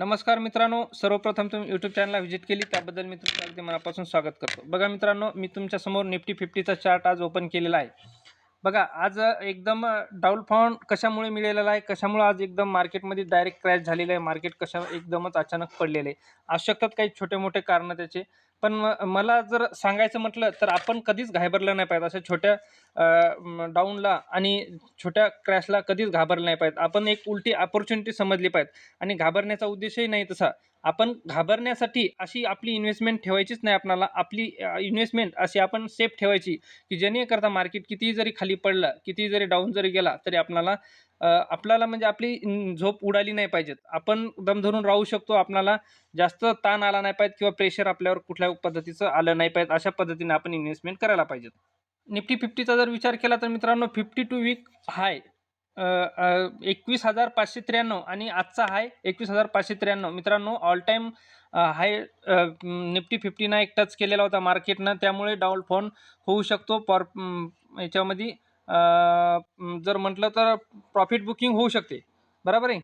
नमस्कार मित्रांनो सर्वप्रथम तुम्ही यूट्यूब चॅनलला व्हिजिट केली त्याबद्दल मी तुमचं अगदी मनापासून स्वागत करतो. बघा मित्रांनो मी तुमच्यासमोर निफ्टी फिफ्टीचा चार्ट आज ओपन केलेला आहे. बघा आज एकदम डाऊन फाउंड कशामुळे मिळालेला आहे? कशामुळे आज एकदम मार्केटमध्ये डायरेक्ट क्रॅश झालेलं आहे? मार्केट कशा एकदमच अचानक पडलेलं आहे? आवश्यकतात काही छोटे मोठे कारणं त्याचे. पण मला जर सांगायचं म्हटलं तर आपण कधीच घाबरलं नाही पाहिजे. अशा छोट्या डाऊनला आणि छोट्या क्रॅशला कधीच घाबरलं नाही पाहिजे. आपण एक उलटी अपॉर्च्युनिटी समजली पाहिजे. आणि घाबरण्याचा उद्देशही नाही तसा. आपण घाबरण्यासाठी अशी आपली इन्व्हेस्टमेंट ठेवायचीच नाही आपणाला. आपली इन्व्हेस्टमेंट अशी आपण सेफ ठेवायची की जेणेकरता मार्केट कितीही जरी खाली पडलं कितीही जरी डाऊन जरी गेला तरी आपणाला आपल्याला म्हणजे आपली झोप उडाली नाही पाहिजेत. आपण दम धरून राहू शकतो आपल्याला जास्त ताण आला नाही पाहिजे किंवा प्रेशर आपल्यावर कुठल्या पद्धतीचं आलं नाही पाहिजे अशा पद्धतीने आपण इन्व्हेस्टमेंट करायला पाहिजेत. निफ्टी फिफ्टीचा जर विचार केला तर मित्रांनो फिफ्टी टू वीक हाय एकवीस हजार पाचशे त्र्याण्णव आणि आजचा हाय एकवीस हजार पाचशे त्र्याण्णव. मित्रांनो ऑल टाईम हाय निफ्टी फिफ्टीनं एक टच केलेला होता मार्केटनं त्यामुळे डाऊन फोन होऊ शकतो. पॉर याच्यामध्ये जर म्हटलं तर प्रॉफिट बुकिंग होऊ शकते. बरोबर आहे?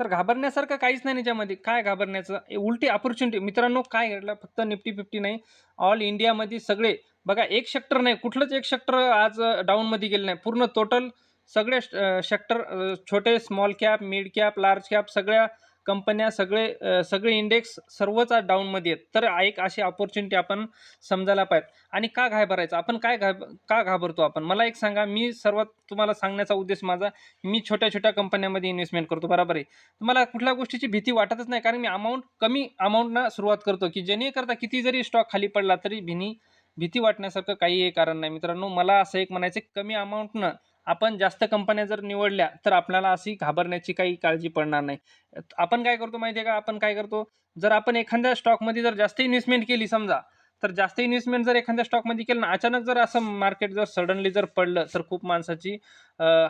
तर घाबरण्यासारखं काहीच नाही याच्यामध्ये. काय घाबरण्याचं? ए, उलटी ऑपॉर्च्युनिटी मित्रांनो काय घडलं? फक्त निफ्टी फिफ्टी नाही. ऑल इंडियामध्ये सगळे बघा एक सेक्टर नाही कुठलंच एक सेक्टर आज डाऊनमध्ये गेलं नाही. पूर्ण टोटल सगळे सेक्टर छोटे small cap mid cap large cap सगळ्या कंपन्या सगळे सगळे इंडेक्स सर्वच डाऊनमध्ये आहेत. तर एक अशी ऑपॉर्च्युनिटी आपण समजायला पाहिजे. आणि का घाबरायचं आपण काय घाब का घाबरतो आपण? मला एक सांगा मी सर्वात तुम्हाला सांगण्याचा उद्देश माझा मी छोट्या छोट्या कंपन्यांमध्ये इन्व्हेस्टमेंट करतो. बरोबर आहे? मला कुठल्या गोष्टीची भीती वाटतच नाही. कारण मी अमाऊंट कमी अमाऊंटना सुरुवात करतो की जेणेकरता किती जरी स्टॉक खाली पडला तरी भिनी भीती वाटण्यासारखं काहीही कारण नाही. मित्रांनो मला असं एक म्हणायचं कमी अमाऊंटनं आपण जास्त कंपन्या जर निवडल्या तर आपल्याला अशी घाबरण्याची काही काळजी पडणार नाही. आपण काय करतो माहिती आहे का? आपण काय करतो? जर आपण एखाद्या स्टॉकमध्ये जर जास्त इन्व्हेस्टमेंट केली समजा तर जास्त इन्व्हेस्टमेंट जर एखाद्या स्टॉकमध्ये केलं ना अचानक जर असं मार्केट जर सडनली जर पडलं तर खूप माणसाची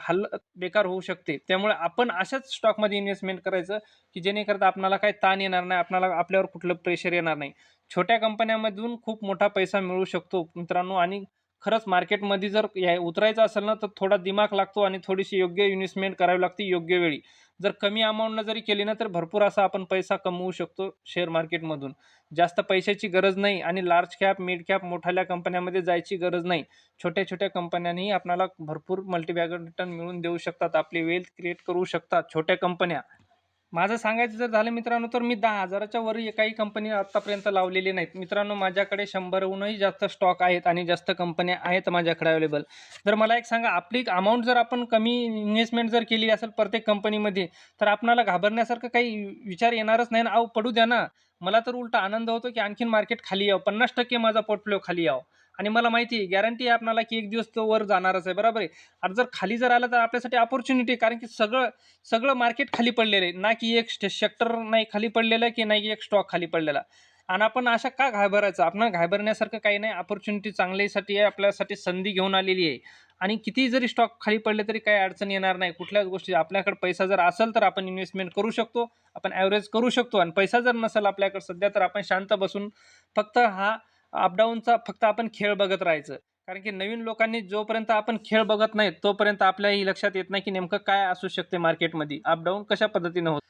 हल्ल बेकार होऊ शकते. त्यामुळे आपण अशाच स्टॉकमध्ये इन्व्हेस्टमेंट करायचं की जेणेकरता आपल्याला काही ताण येणार नाही आपल्याला आपल्यावर कुठलं प्रेशर येणार नाही. छोट्या कंपन्यामधून खूप मोठा पैसा मिळू शकतो मित्रांनो आणि खरंच मार्केटमध्ये जर या उतरायचं असेल ना तर थोडा दिमाग लागतो आणि थोडीशी योग्य इन्व्हेस्टमेंट करावी लागते योग्य वेळी. जर कमी अमाऊंटनं जरी केली ना तर भरपूर असा आपण पैसा कमवू शकतो शेअर मार्केटमधून जास्त पैशाची गरज नाही आणि लार्ज कॅप मिड कॅप मोठ्याल्या कंपन्यामध्ये जायची गरज नाही. छोट्या छोट्या कंपन्यांनी आपल्याला भरपूर मल्टीबॅगर रिटर्न मिळून देऊ शकतात आपली वेल्थ क्रिएट करू शकतात छोट्या कंपन्या माझं सांगायचं जर झालं मित्रांनो तर मी दहा हजाराच्या वर काही कंपनी आत्तापर्यंत लावलेली नाहीत. मित्रांनो माझ्याकडे शंभरहूनही जास्त स्टॉक आहेत आणि जास्त कंपन्या आहेत माझ्याकडे अवेलेबल तर मला एक सांगा आपली अमाऊंट जर आपण कमी इन्व्हेस्टमेंट जर केली असेल प्रत्येक कंपनीमध्ये तर आपणाला घाबरण्यासारखं काही विचार येणारच नाही ना? अहो पडू द्या ना. मला तर उलटा आनंद होतो की आणखीन मार्केट खाली यावं. पन्नास टक्के माझा पोर्टफोलिओ खाली यावं. आणि मला माहिती आहे गॅरंटी आहे आपणाला की एक दिवस तो वर जाणारच आहे बरोबर आहे? आणि जर खाली जर आला तर आपल्यासाठी अपॉर्च्युनिटी कारण की सगळं सगळं मार्केट खाली पडलेलं आहे. ना की एक सेक्टर नाही खाली पडलेलं की नाही की एक स्टॉक खाली पडलेला. आणि आपण अशा का घाबरायचं? आपण घाबरण्यासारखं काही नाही. अपॉर्च्युनिटी चांगल्यासाठी आहे आपल्यासाठी संधी घेऊन आलेली आहे. आणि किती जरी स्टॉक खाली पडले तरी काही अडचण येणार नाही. कुठल्याच गोष्टी आपल्याकडे पैसा जर असेल तर आपण इन्व्हेस्टमेंट करू शकतो. आपण ॲव्हरेज करू शकतो. आणि पैसा जर नसेल आपल्याकडे सध्या तर आपण शांत बसून फक्त हा अपडाऊनचा फक्त आपण खेळ बघत राहायचं. कारण की नवीन लोकांनी जोपर्यंत आपण खेळ बघत नाही तोपर्यंत आपल्याही लक्षात येत नाही की नेमकं काय असू शकते मार्केटमध्ये अपडाऊन कशा पद्धतीनं होत?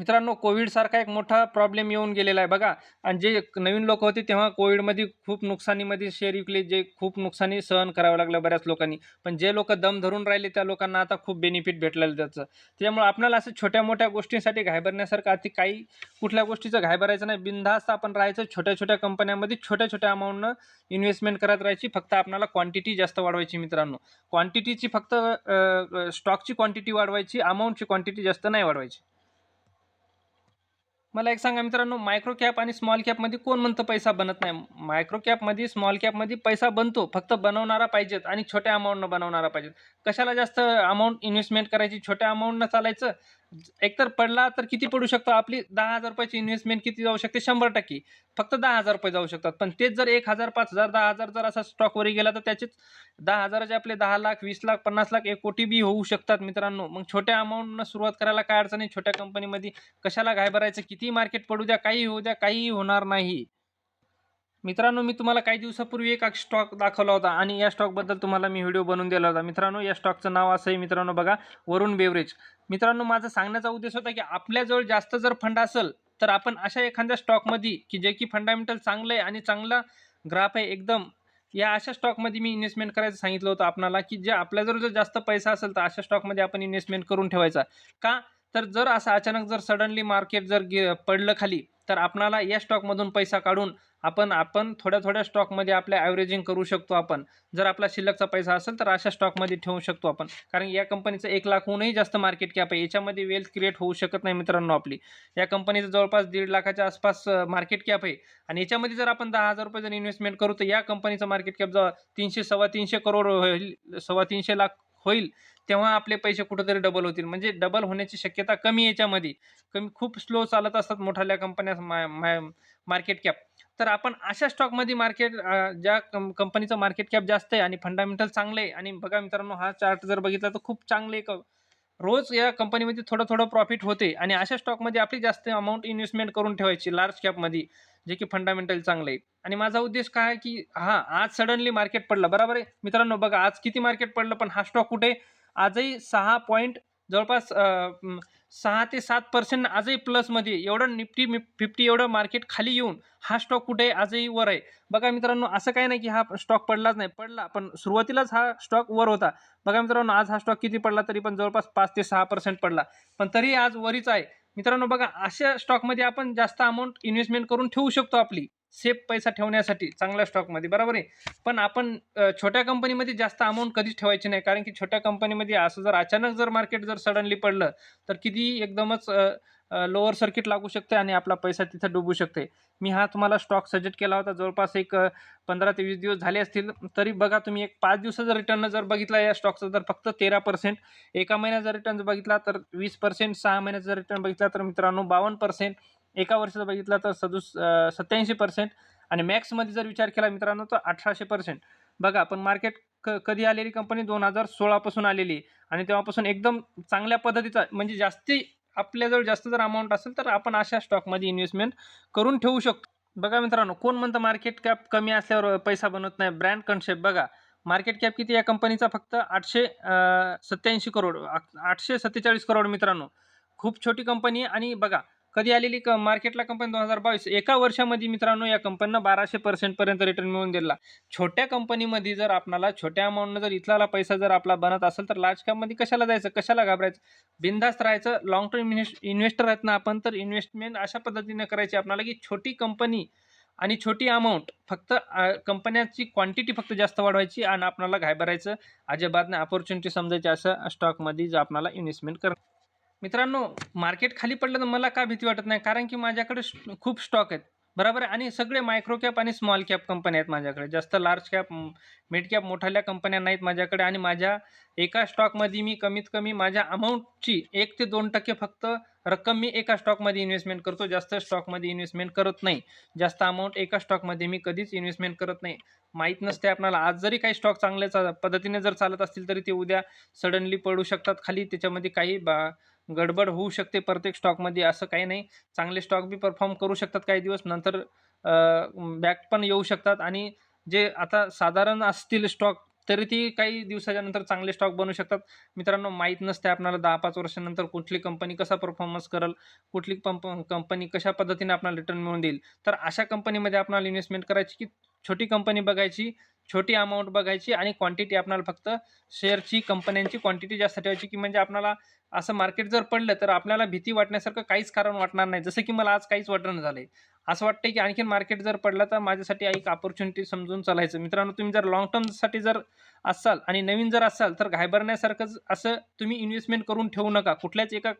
मित्रांनो कोविडसारखा एक मोठा प्रॉब्लेम येऊन गेलेला आहे. बघा आणि जे नवीन लोक होते तेव्हा कोविडमध्ये खूप नुकसानीमध्ये शेअर विकले जे खूप नुकसानी सहन करावं लागलं बऱ्याच लोकांनी. पण जे लोक दम धरून राहिले त्या लोकांना आता खूप बेनिफिट भेटलेलं त्याचं. त्यामुळे आपल्याला असं छोट्या मोठ्या गोष्टींसाठी घाबरण्यासारखं अति काही कुठल्या गोष्टीचं घाबरायचं नाही. बिनधास्त आपण राहायचं छोट्या छोट्या कंपन्यांमध्ये छोट्या छोट्या अमाऊंटनं इन्व्हेस्टमेंट करत राहायची. फक्त आपल्याला क्वांटिटी जास्त वाढवायची मित्रांनो. क्वांटिटीची फक्त स्टॉकची क्वांटिटी वाढवायची अमाऊंटची क्वांटिटी जास्त नाही वाढवायची. मला एक सांगा मित्रांनो मायक्रो कॅप आणि स्मॉल कॅपमध्ये कोण म्हणतं पैसा बनत नाही? मायक्रो कॅपमध्ये स्मॉल कॅपमध्ये पैसा बनतो फक्त बनवणारा पाहिजेत आणि छोट्या अमाऊंटनं बनवणारा पाहिजेत. कशाला जास्त अमाऊंट इन्व्हेस्टमेंट करायची छोट्या अमाऊंटनं चालायचं? एकतर पडला तर किती पडू शकतो? आपली दहा हजार रुपयाची इन्व्हेस्टमेंट किती जाऊ शकते? शंभर टक्के. फक्त दहा हजार रुपये जाऊ शकतात. पण तेच जर एक हजार पाच हजार दहा हजार जर असा स्टॉकवरही गेला तर त्याचेच दहा हजाराचे आपले दहा लाख वीस लाख पन्नास लाख एक कोटी बी होऊ शकतात मित्रांनो. मग छोट्या अमाऊंटनं सुरुवात करायला काय अडचण आहे? छोट्या कंपनीमध्ये कशाला घाबरायचं? किती मार्केट पडू द्या काही होऊ द्या काहीही होणार नाही. मित्रांनो मी तुम्हाला काही दिवसापूर्वी एक स्टॉक दाखवला होता आणि या स्टॉकबद्दल तुम्हाला मी व्हिडिओ बनवून दिला होता. मित्रांनो या स्टॉकचं नाव असं आहे मित्रांनो बघा वरुण बेवरेज मित्रांनो माझा सांगण्याचा उद्देश होता की आपल्याजवळ जास्त जर फंड असेल तर आपण अशा एखाद्या स्टॉकमध्ये की जे की फंडामेंटल चांगलं आहे आणि चांगला ग्राफ आहे एकदम या अशा स्टॉकमध्ये मी इन्व्हेस्टमेंट करायचं सांगितलं होतं आपल्याला की जे आपल्याजवळ जर जास्त पैसा असेल तर अशा स्टॉकमध्ये आपण इन्व्हेस्टमेंट करून ठेवायचा. का? तर जर असं अचानक जर सडनली मार्केट जर पडलं खाली तर आपणाला या स्टॉकमधून पैसा काढून आपण आपण थोड्या थोड्या स्टॉकमध्ये आपल्या ॲव्हरेजिंग करू शकतो आपण. जर आपला शिल्लकचा पैसा असेल तर अशा स्टॉकमध्ये ठेवू शकतो आपण. कारण या कंपनीचं एक लाखहूनही जास्त मार्केट कॅप आहे. याच्यामध्ये वेल्थ क्रिएट होऊ शकत नाही मित्रांनो आपली. या कंपनीचं जवळपास दीड लाखाच्या आसपास मार्केट कॅप आहे. आणि याच्यामध्ये जर आपण दहा हजार रुपये जर इन्व्हेस्टमेंट करू तर या कंपनीचं मार्केट कॅप जवळ तीनशे सव्वा तीनशे करोड होईल सव्वा तीनशे लाख होईल. तेव्हा आपले पैसे कुठेतरी डबल होतील. म्हणजे डबल होण्याची शक्यता कमी याच्यामध्ये. कमी खूप स्लो चालत असतात मोठ्या कंपन्या मार्केट कॅप तर आपण अशा स्टॉकमध्ये मार्केट ज्या कं कंपनीचं मार्केट कॅप जास्त आहे आणि फंडामेंटल चांगलं आहे आणि बघा मित्रांनो हा चार्ट जर बघितला तर खूप चांगले एक रोज या कंपनीमध्ये थोडं थोडं प्रॉफिट होते आणि अशा स्टॉकमध्ये आपली जास्त अमाऊंट इन्व्हेस्टमेंट करून ठेवायची लार्ज कॅपमध्ये जे की फंडामेंटल चांगलं आहे. आणि माझा उद्देश काय आहे की हां आज सडनली मार्केट पडलं. बरोबर आहे? मित्रांनो बघा आज किती मार्केट पडलं पण हा स्टॉक कुठे? आजही सहा पॉईंट जवळपास सहा ते सात पर्सेंट आजही प्लसमध्ये एवढं निफ्टी फिफ्टी एवढं मार्केट खाली येऊन हा स्टॉक कुठे आहे? आजही वर आहे. बघा मित्रांनो असं काय नाही की हा स्टॉक पडलाच नाही. पडला पण सुरुवातीलाच हा स्टॉक वर होता. बघा मित्रांनो आज हा स्टॉक किती पडला तरी पण जवळपास पाच ते सहा पर्सेंट पडला. पण तरी आज वरीच आहे. मित्रांनो बघा अशा स्टॉकमध्ये आपण जास्त अमाऊंट इन्व्हेस्टमेंट करून ठेवू शकतो आपली. सेफ पैसा ठेवण्यासाठी चांगल्या स्टॉकमध्ये बरोबर आहे? पण आपण छोट्या कंपनीमध्ये जास्त अमाऊंट कधीच ठेवायची नाही. कारण की छोट्या कंपनीमध्ये असं जर अचानक जर मार्केट जर सडनली पडलं तर किती एकदमच लोअर सर्किट लागू शकते आणि आपला पैसा तिथं डुबू शकते. मी हा तुम्हाला स्टॉक सजेस्ट केला होता. जवळपास एक पंधरा ते वीस दिवस झाले असतील. तरी बघा तुम्ही एक पाच दिवसाचा रिटर्न जर बघितला या स्टॉकचा तर फक्त तेरा पर्सेंट एका महिन्याचा रिटर्न बघितला तर वीस पर्सेंट सहा महिन्याचा रिटर्न बघितला तर मित्रांनो बावन्न पर्सेंट एका वर्षाचा बघितला तर सदुस सत्याऐंशी पर्सेंट आणि मॅक्समध्ये जर विचार केला मित्रांनो तर अठराशे पर्सेंट बघा पण मार्केट क कधी आलेली कंपनी दोन हजार सोळापासून आलेली. आणि तेव्हापासून एकदम चांगल्या पद्धतीचा म्हणजे जास्ती आपल्याजवळ जास्त जर अमाऊंट असेल तर आपण अशा स्टॉकमध्ये इन्व्हेस्टमेंट करून ठेवू शकतो. बघा मित्रांनो कोण म्हणतं मार्केट कॅप कमी असल्यावर पैसा बनवत नाही? ब्रँड कन्सेप्ट बघा मार्केट कॅप किती या कंपनीचा फक्त आठशे सत्याऐंशी करोड आठशे सत्तेचाळीस करोड मित्रांनो. खूप छोटी कंपनी आणि बघा कधी आलेली क मार्केटला कंपनी दोन हजार बावीस एका वर्षामध्ये मित्रांनो या कंपनीनं बाराशे पर्सेंटपर्यंत रिटर्न मिळवून दिला. छोट्या कंपनीमध्ये जर आपणाला छोट्या अमाऊंटनं जर इथला पैसा जर आपला बनत असेल तर लार्ज कॅपमध्ये कशाला जायचं? कशाला घाबरायचं? बिंदास्त राहायचं. लॉंग टर्म इन्व्हेस्ट इन्व्हेस्टर आहेत ना आपण तर इन्व्हेस्टमेंट अशा पद्धतीने करायची आपल्याला की छोटी कंपनी आणि छोटी अमाऊंट फक्त कंपन्याची क्वांटिटी फक्त जास्त वाढवायची आणि आपल्याला घाबरायचं अजिबात नाही. अपॉर्च्युनिटी समजायची असं स्टॉकमध्ये जर आपल्याला इन्व्हेस्टमेंट कर मित्रांनो मार्केट खाली पडलं तर मला का भीती वाटत नाही? कारण की माझ्याकडे खूप स्टॉक आहेत. बरोबर? आहे आणि सगळे मायक्रो कॅप आणि स्मॉल कॅप कंपन्या आहेत माझ्याकडे. जास्त लार्ज कॅप मिड कॅप मोठ्याल्या कंपन्या नाहीत माझ्याकडे. आणि माझ्या एका स्टॉकमध्ये मी कमीत कमी माझ्या अमाऊंटची एक ते दोन टक्के फक्त रक्कम मी एका स्टॉकमध्ये इन्व्हेस्टमेंट करतो. जास्त स्टॉकमध्ये इन्व्हेस्टमेंट करत नाही. जास्त अमाऊंट एका स्टॉकमध्ये मी कधीच इन्व्हेस्टमेंट करत नाही. माहीत नसते आपल्याला आज जरी काही स्टॉक चांगल्या पद्धतीने जर चालत असतील तरी ते उद्या सडनली पडू शकतात. खाली त्याच्यामध्ये काही बा गडबड होऊ शकते प्रत्येक स्टॉकमध्ये असं काही नाही. चांगले स्टॉक बी परफॉर्म करू शकतात काही दिवस नंतर बॅक पण येऊ शकतात. आणि जे आता साधारण असतील स्टॉक तरी ती काही दिवसाच्या नंतर चांगले स्टॉक बनू शकतात. मित्रांनो माहीत नसते आपल्याला दहा पाच वर्षानंतर कुठली कंपनी कसा परफॉर्मन्स करेल कुठली पंप कंपनी कशा पद्धतीने आपल्याला रिटर्न मिळून देईल. तर अशा कंपनीमध्ये आपल्याला इन्व्हेस्टमेंट करायची की छोटी कंपनी बघायची छोटी अमाऊंट बघायची आणि क्वांटिटी आपल्याला फक्त शेअरची कंपन्यांची क्वांटिटी जास्त ठेवायची की म्हणजे आपल्याला असं मार्केट जर पडलं तर आपल्याला भीती वाटण्यासारखं काहीच कारण वाटणार नाही. जसं की मला आज काहीच वाटणं झालं आहे असं वाटतं की आणखीन मार्केट जर पडलं तर माझ्यासाठी एक अपॉर्च्युनिटी समजून चालायचं. मित्रांनो तुम्ही जर लॉंग टर्मसाठी जर असाल आणि नवीन जर असाल तर घाबरण्यासारखंच असं तुम्ही इन्व्हेस्टमेंट करून ठेवू नका. कुठल्याच एका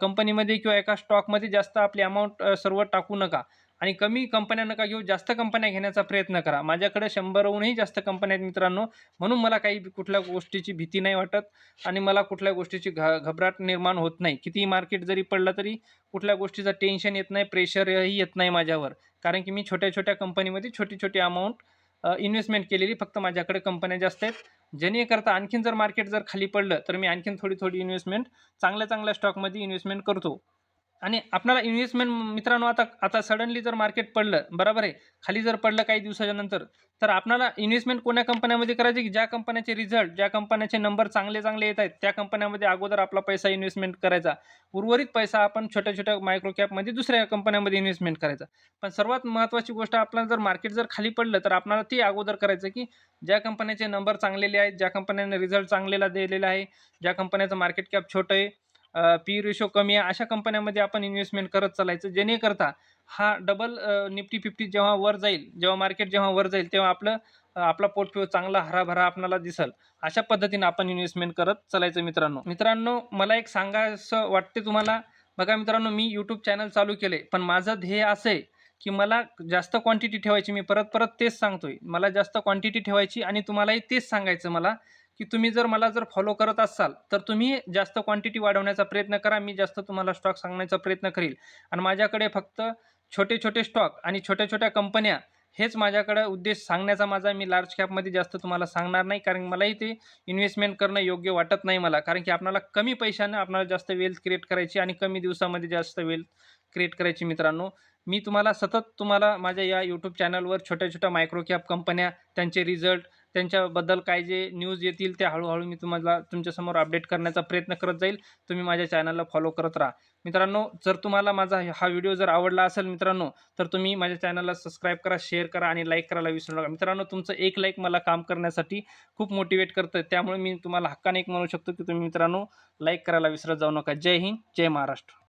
कंपनीमध्ये किंवा एका स्टॉकमध्ये जास्त आपली अमाऊंट सर्व टाकू नका. आणि कमी कंपन्या नका घेऊ जास्त कंपन्या घेण्याचा प्रयत्न करा. माझ्याकडे शंभरहूनही जास्त कंपन्या आहेत मित्रांनो. म्हणून मला काही कुठल्या गोष्टीची भीती नाही वाटत आणि मला कुठल्या गोष्टीची घ घबराट निर्माण होत नाही. किती मार्केट जरी पडलं तरी कुठल्या गोष्टीचं टेन्शन येत नाही प्रेशरही येत नाही माझ्यावर. कारण की मी छोट्या छोट्या कंपनीमध्ये छोटी छोटी अमाऊंट इन्व्हेस्टमेंट केलेली फक्त माझ्याकडे कंपन्या जास्त आहेत. जेणेकरता आणखीन जर मार्केट जर खाली पडलं तर मी आणखीन थोडी थोडी इन्व्हेस्टमेंट चांगल्या चांगल्या स्टॉकमध्ये इन्व्हेस्टमेंट करतो. आणि आपल्याला इन्व्हेस्टमेंट मित्रांनो आता आता सडनली जर मार्केट पडलं बरोबर आहे? खाली जर पडलं काही दिवसाच्या नंतर तर आपणाला इन्व्हेस्टमेंट कोण्या कंपन्यामध्ये करायची की ज्या कंपन्याचे रिझल्ट ज्या कंपन्याचे नंबर चांगले चांगले येत आहेत त्या कंपन्यामध्ये अगोदर आपला पैसा इन्व्हेस्टमेंट करायचा. उर्वरित पैसा आपण छोट्या छोट्या मायक्रो कॅपमध्ये दुसऱ्या कंपन्यामध्ये इन्व्हेस्टमेंट करायचा. पण सर्वात महत्त्वाची गोष्ट आपल्याला जर मार्केट जर खाली पडलं तर आपल्याला ती अगोदर करायचं की ज्या कंपन्याचे नंबर चांगलेले आहेत ज्या कंपन्याने रिझल्ट चांगलेला दिलेला आहे ज्या कंपन्याचं मार्केट कॅप छोटं आहे पी रेशो कमी आहे अशा कंपन्यामध्ये आपण इन्व्हेस्टमेंट करत चालायचं जेणेकरता हा डबल निफ्टी फिफ्टी जेव्हा वर जाईल जेव्हा मार्केट जेव्हा वर जाईल तेव्हा आपलं आपला पोर्टफोलिओ चांगला हराभरा आपल्याला दिसल. अशा पद्धतीने आपण इन्व्हेस्टमेंट करत चालायचं मित्रांनो. मित्रांनो मला एक सांगायचं वाटते तुम्हाला. बघा मित्रांनो मी यूट्यूब चॅनल चालू केले पण माझं ध्येय असं आहे की मला जास्त क्वांटिटी ठेवायची मी परत परत तेच सांगतोय. मला जास्त क्वांटिटी ठेवायची आणि तुम्हालाही तेच सांगायचं मला की तुम्ही जर मला जर फॉलो करत असाल तर तुम्ही जास्त क्वांटिटी वाढवण्याचा प्रयत्न करा मी जास्त तुम्हाला स्टॉक सांगण्याचा प्रयत्न करील. आणि माझ्याकडे फक्त छोटे छोटे स्टॉक आणि छोट्या छोट्या कंपन्या हेच माझ्याकडे उद्देश सांगण्याचा माझा मी लार्ज कॅपमध्ये जास्त तुम्हाला सांगणार नाही कारण मलाही ते इन्व्हेस्टमेंट करणं योग्य वाटत नाही मला. कारण की आपल्याला कमी पैशानं आपल्याला जास्त वेल्थ क्रिएट करायची आणि कमी दिवसामध्ये जास्त वेल्थ क्रिएट करायची मित्रांनो. मी तुम्हाला सतत तुम्हाला माझ्या या यूट्यूब चॅनलवर छोट्या छोट्या मायक्रो कॅप कंपन्या त्यांचे रिझल्ट त्यांच्याबद्दल काय जे न्यूज येतील त्या हळूहळू मी तुम्हाला तुमच्यासमोर अपडेट करण्याचा प्रयत्न करत जाईल. तुम्ही माझ्या चॅनलला फॉलो करत राहा. मित्रांनो जर तुम्हाला माझा हा व्हिडिओ जर आवडला असेल मित्रांनो तर तुम्ही माझ्या चॅनलला सबस्क्राईब करा शेअर करा आणि लाईक करायला विसरू नका. मित्रांनो तुमचं एक लाईक मला काम करण्यासाठी खूप मोटिवेट करतं त्यामुळे मी तुम्हाला हक्काने एक म्हणू शकतो की तुम्ही मित्रांनो लाईक करायला विसरत जाऊ नका. जय हिंद जय महाराष्ट्र.